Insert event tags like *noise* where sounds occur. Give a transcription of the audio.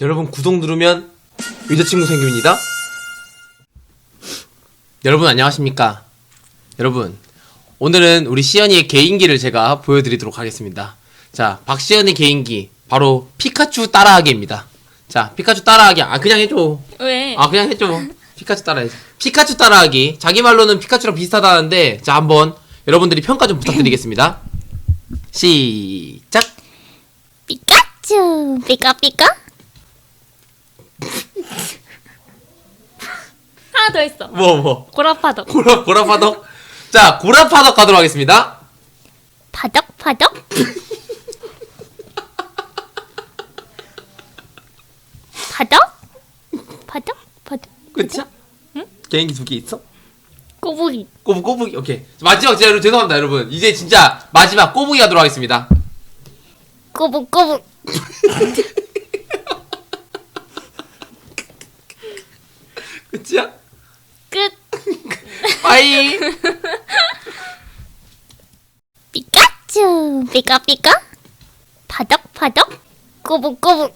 여러분 구독 누르면 여자친구 생깁니다. 여러분 안녕하십니까? 여러분 오늘은 우리 시연이의 개인기를 제가 보여드리도록 하겠습니다. 자 박시연의 개인기 바로 피카츄 따라하기입니다. 자 피카츄 따라하기 아 그냥 해줘. 왜? 아 그냥 해줘. 피카츄 따라해. 피카츄 따라하기. 자기 말로는 피카츄랑 비슷하다는데 자 한번 여러분들이 평가 좀 부탁드리겠습니다. *laughs* 시작. 피카츄 피카피카 하나 더 있어 뭐 뭐. 고라파덕 고라 고라파덕. 자 고라파덕 가도록 하겠습니다. 파덕 파덕 파덕 파덕 파덕 끝이야? 응? 개인기 두 개 있어? 꼬부기 꼬부 꼬부기 오케이 마지막 여러분 죄송합니다 여러분 이제 진짜 마지막 꼬부기 하도록 하겠습니다. 꼬부 꼬부 *laughs* 끝이야? 끝 빠이. 피카츄. 피카피카 파덕파덕? 꼬부 꼬부